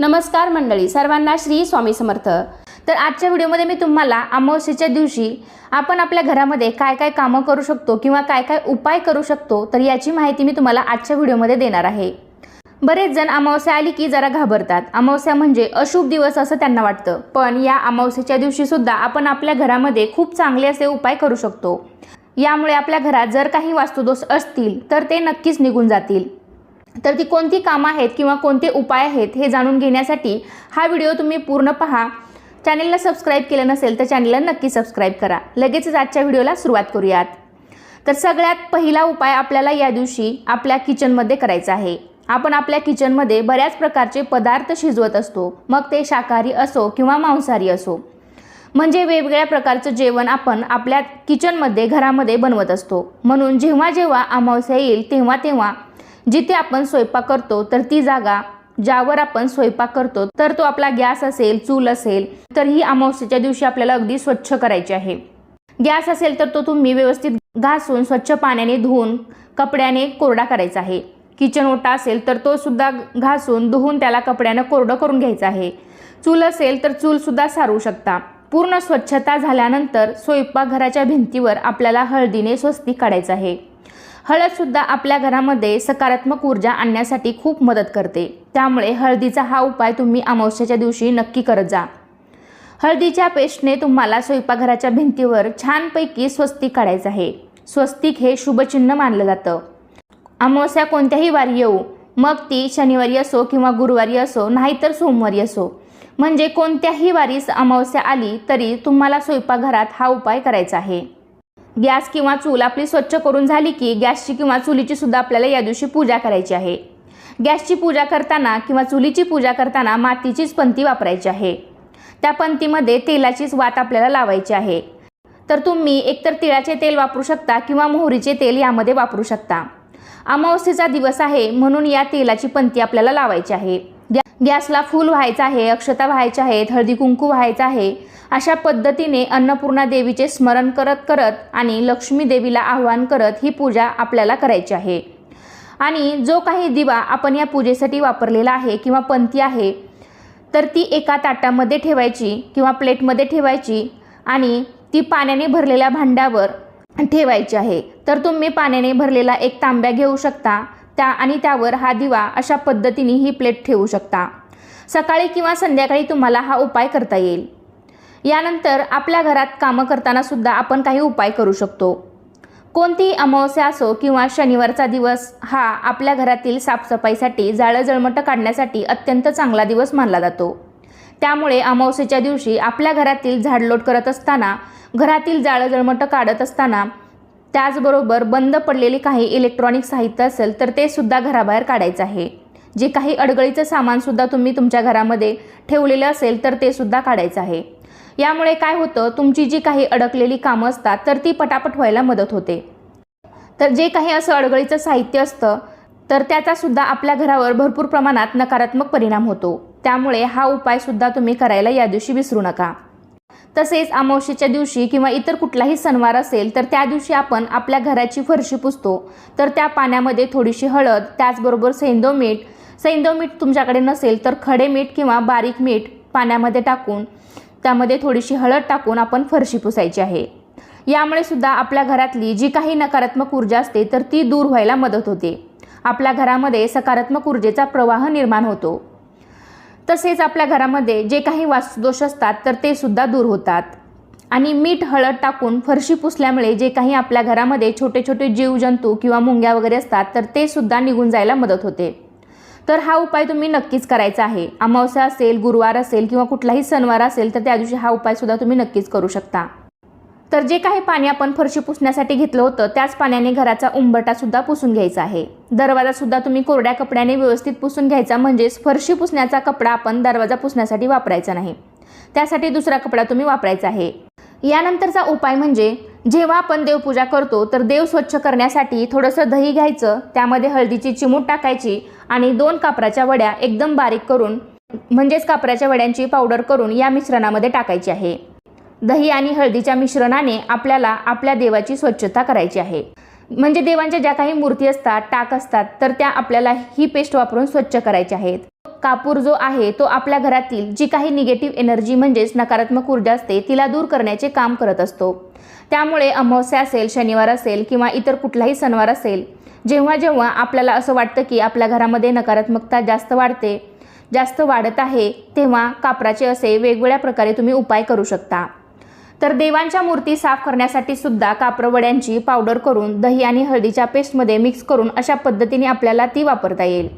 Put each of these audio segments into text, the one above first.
नमस्कार मंडळी सर्वांना श्री स्वामी समर्थ. तर आजच्या व्हिडिओमध्ये मी तुम्हाला अमावस्येच्या दिवशी आपण आपल्या घरामध्ये काय काय कामं करू शकतो किंवा काय काय उपाय करू शकतो तर याची माहिती मी तुम्हाला आजच्या व्हिडिओमध्ये देणार आहे. बरेच जण अमावस्या आली की जरा घाबरतात. अमावस्या म्हणजे अशुभ दिवस असं त्यांना वाटतं. पण या अमावस्येच्या दिवशीसुद्धा आपण आपल्या घरामध्ये खूप चांगले असे उपाय करू शकतो. यामुळे आपल्या घरात जर काही वास्तुदोष असतील तर ते नक्कीच निघून जातील. तर ती कोणती कामं आहेत किंवा कोणते उपाय आहेत हे जाणून घेण्यासाठी हा व्हिडिओ तुम्ही पूर्ण पहा. चॅनेलला सबस्क्राईब केलं नसेल तर चॅनेलला नक्की सबस्क्राईब करा. लगेचच आजच्या व्हिडिओला सुरुवात करूयात. तर सगळ्यात पहिला उपाय आपल्याला या दिवशी आपल्या किचनमध्ये करायचा आहे. आपण आपल्या किचनमध्ये बऱ्याच प्रकारचे पदार्थ शिजवत असतो. मग ते शाकाहारी असो किंवा मांसाहारी असो. म्हणजे वेगवेगळ्या प्रकारचं जेवण आपण आपल्या किचनमध्ये घरामध्ये बनवत असतो. म्हणून जेव्हा जेव्हा अमावस्या येईल तेव्हा तेव्हा जिथे आपण स्वयंपाक करतो तर ती जागा ज्यावर आपण स्वयंपाक करतो तर तो आपला गॅस असेल चूल असेल तर ही अमावस्येच्या दिवशी आपल्याला अगदी स्वच्छ करायची आहे. गॅस असेल तर तो तुम्ही व्यवस्थित घासून स्वच्छ पाण्याने धुवून कपड्याने कोरडा करायचा आहे. किचन ओटा असेल तर तो सुद्धा घासून धुवून त्याला कपड्यानं कोरडं करून घ्यायचं आहे. चूल असेल तर चूलसुद्धा सारू शकता. पूर्ण स्वच्छता झाल्यानंतर स्वयंपाकघराच्या भिंतीवर आपल्याला हळदीने स्वस्ती काढायचं आहे. हळदसुद्धा आपल्या घरामध्ये सकारात्मक ऊर्जा आणण्यासाठी खूप मदत करते. त्यामुळे हळदीचा हा उपाय तुम्ही अमावस्याच्या दिवशी नक्की करत जा. हळदीच्या पेस्टने तुम्हाला स्वयंपाकघराच्या भिंतीवर छानपैकी स्वस्तिक काढायचं आहे. स्वस्तिक हे शुभचिन्ह मानलं जातं. अमावस्या कोणत्याही वारी येऊ मग ती शनिवारी असो किंवा गुरुवारी असो नाहीतर सोमवारी असो. म्हणजे कोणत्याही वारीस अमावस्या आली तरी तुम्हाला स्वयंपाकघरात हा उपाय करायचा आहे. गॅस किंवा चूल आपली स्वच्छ करून झाली की गॅसची किंवा चुलीची सुद्धा आपल्याला या दिवशी पूजा करायची आहे. गॅसची पूजा करताना किंवा चुलीची पूजा करताना मातीचीच पंती वापरायची आहे. त्या पंतीमध्ये तेलाचीच वात आपल्याला लावायची आहे. तर तुम्ही एकतर तिळाचे तेल वापरू शकता किंवा मोहरीचे तेल यामध्ये वापरू शकता. अमावस्येचा दिवस आहे म्हणून या तेलाची पंती आपल्याला लावायची आहे. गॅसला फूल व्हायचं आहे अक्षता व्हायच्या आहेत हळदी कुंकू व्हायचं आहे अशा पद्धतीने अन्नपूर्णा देवीचे स्मरण करत करत आणि लक्ष्मी देवीला आवाहन करत ही पूजा आपल्याला करायची आहे. आणि जो काही दिवा आपण या पूजेसाठी वापरलेला आहे किंवा पंथी आहे तर ती एका ताटामध्ये ठेवायची किंवा प्लेटमध्ये ठेवायची आणि ती पाण्याने भरलेल्या भांड्यावर ठेवायची आहे. तर तुम्ही पाण्याने भरलेला एक तांब्या घेऊ शकता. त्या आणि त्यावर हा दिवा अशा पद्धतीने ही प्लेट ठेवू शकता. सकाळी किंवा संध्याकाळी तुम्हाला हा उपाय करता येईल. यानंतर आपल्या घरात कामं करताना सुद्धा आपण काही उपाय करू शकतो. कोणतीही अमावस्या असो किंवा शनिवारचा दिवस हा आपल्या घरातील साफसफाईसाठी जाळं जळमटं काढण्यासाठी अत्यंत चांगला दिवस मानला जातो. त्यामुळे अमावस्येच्या दिवशी आपल्या घरातील झाडलोट करत असताना घरातील जाळं जळमटं काढत असताना त्याचबरोबर बंद पडलेले काही इलेक्ट्रॉनिक साहित्य असेल तर ते सुद्धा घराबाहेर काढायचं आहे. जे काही अडगळीचं सामानसुद्धा तुम्ही तुमच्या घरामध्ये ठेवलेलं असेल तर ते सुद्धा काढायचं आहे. यामुळे काय होतं तुमची जी काही अडकलेली कामं असतात तर ती पटापट व्हायला मदत होते. तर जे काही असं अडगळीचं साहित्य असतं तर त्याचासुद्धा आपल्या घरावर भरपूर प्रमाणात नकारात्मक परिणाम होतो. त्यामुळे हा उपायसुद्धा तुम्ही करायला या दिवशी विसरू नका. तसेच अमावस्येच्या दिवशी किंवा इतर कुठलाही सणवार असेल तर त्या दिवशी आपण आपल्या घराची फरशी पुसतो. तर त्या पाण्यामध्ये थोडीशी हळद त्याचबरोबर सैंदो मीठ. सैंदो मीठ तुमच्याकडे नसेल तर खडे मीठ किंवा बारीक मीठ पाण्यामध्ये टाकून त्यामध्ये थोडीशी हळद टाकून आपण फरशी पुसायची आहे. यामुळे सुद्धा आपल्या घरातली जी काही नकारात्मक ऊर्जा असते तर ती दूर व्हायला मदत होते. आपल्या घरामध्ये सकारात्मक ऊर्जेचा प्रवाह निर्माण होतो. तसेच आपल्या घरामध्ये जे काही वास्तुदोष असतात तर ते सुद्धा दूर होतात. आणि मीठ हळद टाकून फरशी पुसल्यामुळे जे काही आपल्या घरामध्ये छोटे छोटे जीवजंतू किंवा मुंग्या वगैरे असतात तर ते सुद्धा निघून जायला मदत होते. तर हा उपाय तुम्ही नक्कीच करायचा आहे. अमावस्या असेल गुरुवार असेल किंवा कुठलाही सणवार असेल तर त्या दिवशी हा उपायसुद्धा तुम्ही नक्कीच करू शकता. तर जे काही पाणी आपण फरशी पुसण्यासाठी घेतलं होतं त्याच पाण्याने घराचा उंबरटासुद्धा पुसून घ्यायचा आहे. दरवाजासुद्धा तुम्ही कोरड्या कपड्याने व्यवस्थित पुसून घ्यायचा म्हणजेच फरशी पुसण्याचा कपडा आपण दरवाजा पुसण्यासाठी वापरायचा नाही. त्यासाठी दुसरा कपडा तुम्ही वापरायचा आहे. यानंतरचा उपाय म्हणजे जेव्हा आपण देवपूजा करतो तर देव स्वच्छ करण्यासाठी थोडंसं दही घ्यायचं त्यामध्ये हळदीची चिमूट टाकायची आणि दोन कापराच्या वड्या एकदम बारीक करून म्हणजेच कापराच्या वड्यांची पावडर करून या मिश्रणामध्ये टाकायची आहे. दही आणि हळदीच्या मिश्रणाने आपल्याला आपल्या देवाची स्वच्छता करायची आहे. म्हणजे देवांच्या ज्या काही मूर्ती असतात टाक असतात तर त्या आपल्याला ही पेस्ट वापरून स्वच्छ करायच्या आहेत. कापूर जो आहे तो आपल्या घरातील जी काही निगेटिव्ह एनर्जी म्हणजेच नकारात्मक ऊर्जा असते तिला दूर करण्याचे काम करत असतो. त्यामुळे अमावस्या असेल शनिवार असेल किंवा इतर कुठलाही सणवार असेल जेव्हा जेव्हा आपल्याला असं वाटतं की आपल्या घरामध्ये नकारात्मकता जास्त वाढते जास्त वाढत आहे तेव्हा कापराचे असे वेगवेगळ्या प्रकारे तुम्ही उपाय करू शकता. तर देवांच्या मूर्ती साफ करण्यासाठी सुद्धा कापरवड्यांची पावडर करून दही आणि हळदीच्या पेस्टमध्ये मिक्स करून अशा पद्धतीने आपल्याला ती वापरता येईल.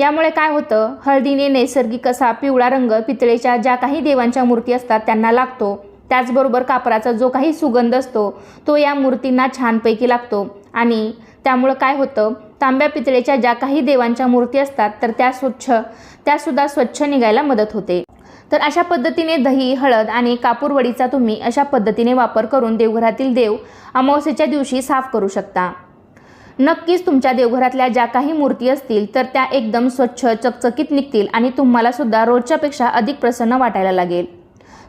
यामुळे काय होतं? हळदीने नैसर्गिक असा पिवळा रंग पितळेच्या ज्या काही देवांच्या मूर्ती असतात त्यांना लागतो. त्याचबरोबर कापराचा जो काही सुगंध असतो तो या मूर्तींना छानपैकी लागतो. आणि त्यामुळं काय होतं? तांब्या पितळेच्या ज्या काही देवांच्या मूर्ती असतात तर त्या स्वच्छ त्यासुद्धा स्वच्छ निघायला मदत होते. तर अशा पद्धतीने दही हळद आणि कापूरवडीचा तुम्ही अशा पद्धतीने वापर करून देवघरातील देव अमावस्येच्या दिवशी साफ करू शकता. नक्कीच तुमच्या देवघरातल्या ज्या काही मूर्ती असतील तर त्या एकदम स्वच्छ चकचकीत निघतील आणि तुम्हाला सुद्धा रोजच्यापेक्षा अधिक प्रसन्न वाटायला लागेल.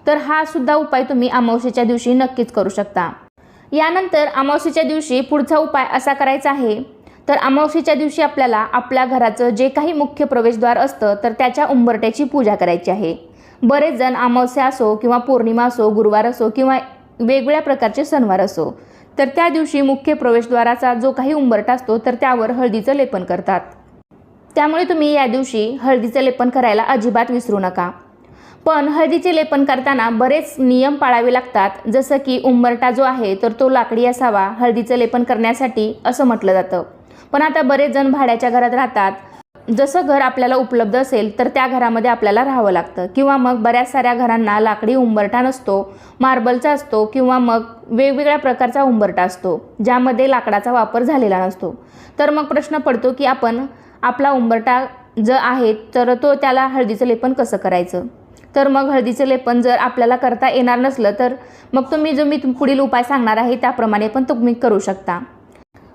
तर हा सुद्धा उपाय तुम्ही अमावस्येच्या दिवशी नक्कीच करू शकता. यानंतर अमावस्येच्या दिवशी पुढचा उपाय असा करायचा आहे तर अमावस्येच्या दिवशी आपल्याला आपल्या घराचं जे काही मुख्य प्रवेशद्वार असतं तर त्याच्या उंबरट्याची पूजा करायची आहे. बरेच जण अमावस्या असो किंवा पौर्णिमा असो गुरुवार असो किंवा वेगवेगळ्या प्रकारचे सणवार असो. तर त्या दिवशी मुख्य प्रवेशद्वाराचा जो काही उंबरटा असतो तर त्यावर हळदीचं लेपन करतात. त्यामुळे तुम्ही या दिवशी हळदीचं लेपन करायला अजिबात विसरू नका. पण हळदीचे लेपन करताना बरेच नियम पाळावे लागतात. जसं की उंबरटा जो आहे तर तो लाकडी असावा हळदीचं लेपन करण्यासाठी असं म्हटलं जातं. पण आता बरेच जण भाड्याच्या घरात राहतात. जसं घर आपल्याला उपलब्ध असेल तर त्या घरामध्ये आपल्याला राहावं लागतं. किंवा मग बऱ्याच साऱ्या घरांना लाकडी उंबरठा नसतो मार्बलचा असतो किंवा मग वेगवेगळ्या प्रकारचा उंबरटा असतो ज्यामध्ये लाकडाचा वापर झालेला नसतो. तर मग प्रश्न पडतो की आपण आपला उंबरटा जर आहे तर तो त्याला हळदीचं लेपन कसं करायचं? तर मग हळदीचं लेपन जर आपल्याला करता येणार नसलं तर मग तुम्ही जो मी पुढील उपाय सांगणार आहे त्याप्रमाणे पण तुम्ही करू शकता.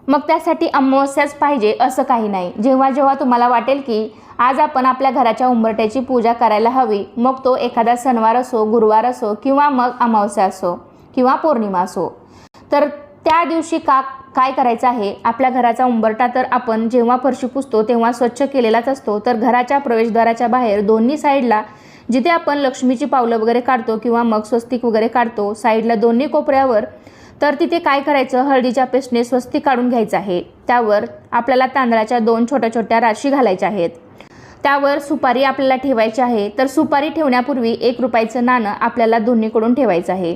मग त्यासाठी अमावस्याच पाहिजे असं काही नाही. जेव्हा जेव्हा तुम्हाला वाटेल की आज आपण आपल्या घराच्या उंबरट्याची पूजा करायला हवी मग तो एखादा सणवार असो गुरुवार असो किंवा मग अमावस्या असो किंवा पौर्णिमा असो. तर त्या दिवशी का काय करायचं आहे? आपल्या घराचा उंबरटा तर आपण जेव्हा फरशी पुसतो तेव्हा स्वच्छ केलेलाच असतो. तर घराच्या प्रवेशद्वाराच्या बाहेर दोन्ही साईडला जिथे आपण लक्ष्मीची पावलं वगैरे काढतो किंवा मग स्वस्तिक वगैरे काढतो साईडला दोन्ही कोपऱ्यावर तर तिथे काय करायचं? हळदीच्या पेस्टने स्वस्तिक काढून घ्यायचं आहे. त्यावर आपल्याला तांदळाच्या दोन छोट्या छोट्या राशी घालायच्या आहेत. त्यावर सुपारी आपल्याला ठेवायची आहे. तर सुपारी ठेवण्यापूर्वी एक रुपयाचं नाणं आपल्याला दोन्हीकडून ठेवायचं आहे.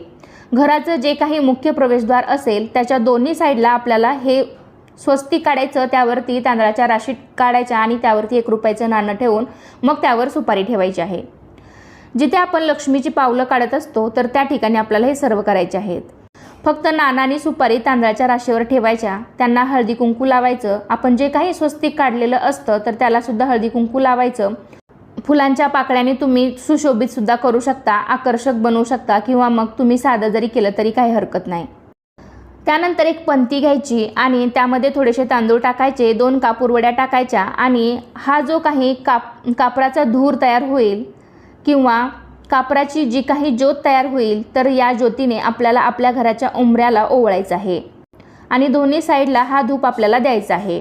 घराचं जे काही मुख्य प्रवेशद्वार असेल त्याच्या दोन्ही साईडला आपल्याला हे स्वस्तिक काढायचं त्यावरती तांदळाच्या राशी काढायच्या आणि त्यावरती एक रुपयाचं नाणं ठेवून मग त्यावर सुपारी ठेवायची आहे. जिथे आपण लक्ष्मीची पावलं काढत असतो तर त्या ठिकाणी आपल्याला हे सर्व करायचे आहेत. फक्त नाणं आणि सुपारी तांदळाच्या राशीवर ठेवायच्या त्यांना हळदी कुंकू लावायचं आपण जे काही स्वस्तिक काढलेलं असतं तर त्यालासुद्धा हळदी कुंकू लावायचं. फुलांच्या पाकळ्याने तुम्ही सुशोभित सुद्धा करू शकता आकर्षक बनवू शकता किंवा मग तुम्ही साधं जरी केलं तरी काही हरकत नाही. त्यानंतर एक पंती घ्यायची आणि त्यामध्ये थोडेसे तांदूळ टाकायचे दोन कापूरवड्या टाकायच्या आणि हा जो काही काप कापराचा धूर तयार होईल किंवा कापराची जी काही ज्योत तयार होईल तर या ज्योतीने आपल्याला आपल्या घराच्या उंबऱ्याला ओवळायचं आहे. आणि दोन्ही साईडला हा धूप आपल्याला द्यायचा आहे.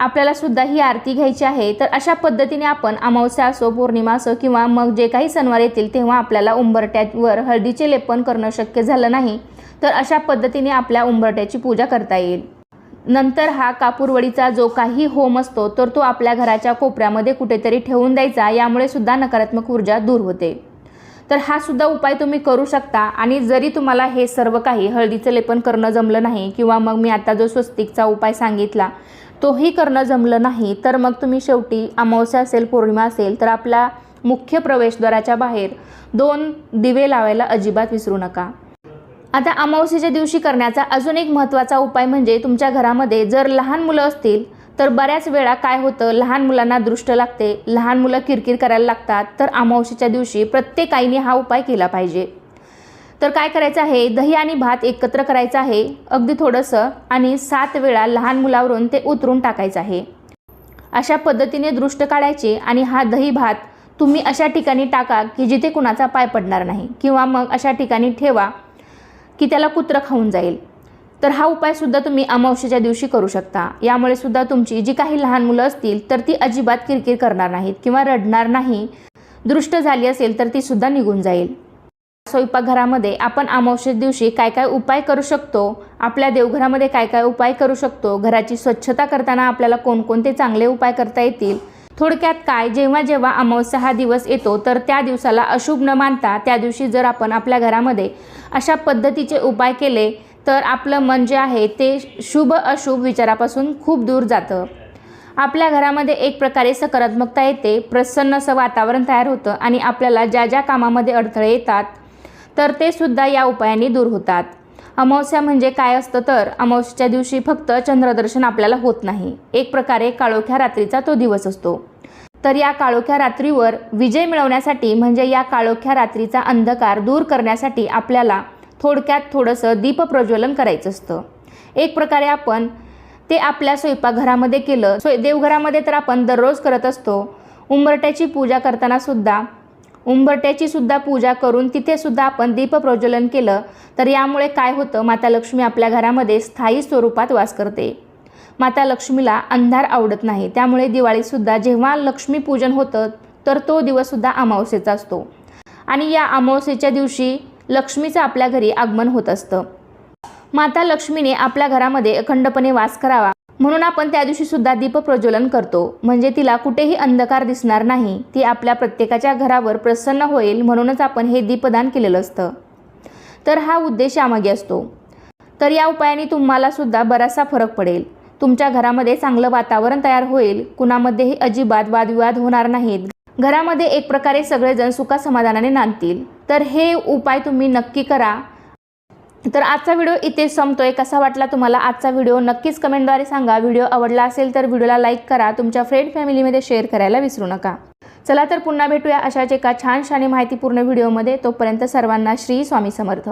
आपल्याला सुद्धा ही आरती घ्यायची आहे. तर अशा पद्धतीने आपण अमावस्या असो पौर्णिमा असो किंवा मग जे काही सणवार येतील तेव्हा आपल्याला उंबरट्यावर हळदीचे लेपन करणं शक्य झालं नाही तर अशा पद्धतीने आपल्या उंबरट्याची पूजा करता येईल. नंतर हा कापूरवडीचा जो काही होम असतो तर तो आपल्या घराच्या कोपऱ्यामध्ये कुठेतरी ठेवून द्यायचा. यामुळे सुद्धा नकारात्मक ऊर्जा दूर होते. तर हा सुद्धा उपाय तुम्ही करू शकता आणि जरी तुम्हाला हे सर्व काही हळदीचं लेपन करणं जमलं नाही किंवा मग मी आता जो स्वस्तिकचा उपाय सांगितला तोही करणं जमलं नाही तर मग तुम्ही शेवटी अमावस्या असेल पौर्णिमा असेल तर आपला मुख्य प्रवेशद्वाराच्या बाहेर दोन दिवे लावायला अजिबात विसरू नका. आता अमावस्येच्या दिवशी करण्याचा अजून एक महत्त्वाचा उपाय म्हणजे तुमच्या घरामध्ये जर लहान मुलं असतील तर बऱ्याच वेळा काय होतं लहान मुलांना दृष्ट लागते. लहान मुलं किरकिर करायला लागतात तर अमावस्येच्या दिवशी प्रत्येक आईने हा उपाय केला पाहिजे. तर काय करायचं आहे? दही आणि भात एकत्र करायचं आहे अगदी थोडंसं आणि सात वेळा लहान मुलावरून ते उतरून टाकायचं आहे. अशा पद्धतीने दृष्ट काढायचे आणि हा दही भात तुम्ही अशा ठिकाणी टाका की जिथे कुणाचा पाय पडणार नाही किंवा मग अशा ठिकाणी ठेवा. की त्याला कुत्रं खाऊन जाईल. तर हा उपायसुद्धा तुम्ही अमावस्येच्या दिवशी करू शकता. यामुळे सुद्धा तुमची जी काही लहान मुलं असतील तर ती अजिबात किरकिर करणार नाहीत किंवा रडणार नाही. दृष्ट झाली असेल तर ती सुद्धा निघून जाईल. स्वयंपाकघरामध्ये आपण अमावस्ये दिवशी काय काय उपाय करू शकतो? आपल्या देवघरामध्ये काय काय उपाय करू शकतो? घराची स्वच्छता करताना आपल्याला कोणकोणते चांगले उपाय करता येतील? थोडक्यात काय? जेव्हा जेव्हा अमावस्या हा दिवस येतो तर त्या दिवसाला अशुभ न मानता त्या दिवशी जर आपण आपल्या घरामध्ये अशा पद्धतीचे उपाय केले तर आपलं मन जे आहे ते शुभ अशुभ विचारापासून खूप दूर जातं. आपल्या घरामध्ये एक प्रकारे सकारात्मकता येते प्रसन्न असं वातावरण तयार होतं आणि आपल्याला ज्या ज्या कामामध्ये अडथळे येतात तर ते सुद्धा या उपायांनी दूर होतात. अमावस्या म्हणजे काय असतं तर अमावस्याच्या दिवशी फक्त चंद्रदर्शन आपल्याला होत नाही. एक प्रकारे काळोख्या रात्रीचा तो दिवस असतो. तर या काळोख्या रात्रीवर विजय मिळवण्यासाठी म्हणजे या काळोख्या रात्रीचा अंधकार दूर करण्यासाठी आपल्याला थोडक्यात थोडंसं दीपप्रज्वलन करायचं असतं. एक प्रकारे आपण ते आपल्या स्वयंपाकघरामध्ये केलं स्वय देवघरामध्ये तर आपण दररोज करत असतो. उंबरट्याची पूजा करताना सुद्धा उंबरट्याची सुद्धा पूजा करून तिथे सुद्धा आपण दीपप्रज्वलन केलं तर यामुळे काय होतं माता लक्ष्मी आपल्या घरामध्ये स्थायी स्वरूपात वास करते. माता लक्ष्मीला अंधार आवडत नाही. त्यामुळे दिवाळीसुद्धा जेव्हा लक्ष्मीपूजन होतं तर तो दिवससुद्धा अमावस्येचा असतो. आणि या अमावस्येच्या दिवशी लक्ष्मीचं आपल्या घरी आगमन होत असतं. माता लक्ष्मीने आपल्या घरामध्ये अखंडपणे वास करावा. म्हणून आपण त्या दिवशी सुद्धा दीपप्रज्वलन करतो. म्हणजे तिला कुठेही अंधकार दिसणार नाही. ती आपल्या प्रत्येकाच्या घरावर प्रसन्न होईल म्हणूनच आपण हे दीपदान केलेलं असतं. तर हा उद्देश यामागे असतो. तर या उपायाने तुम्हाला सुद्धा बराचसा फरक पडेल. तुमच्या घरामध्ये चांगलं वातावरण तयार होईल. कुणामध्येही अजिबात वादविवाद होणार नाहीत. घरामध्ये एक प्रकारे सगळेजण सुखासमाधानाने नांदतील. तर हे उपाय तुम्ही नक्की करा. तर आजचा व्हिडिओ इथे संपतोय. कसा वाटला तुम्हाला आजचा व्हिडिओ? नक्कीच कमेंटद्वारे सांगा. व्हिडिओ आवडला असेल तर व्हिडिओला लाईक करा. तुमच्या फ्रेंड फॅमिलीमध्ये शेअर करायला विसरू नका. चला तर पुन्हा भेटूया अशाच एका छानशाने माहितीपूर्ण व्हिडिओमध्ये. तोपर्यंत सर्वांना श्री स्वामी समर्थ.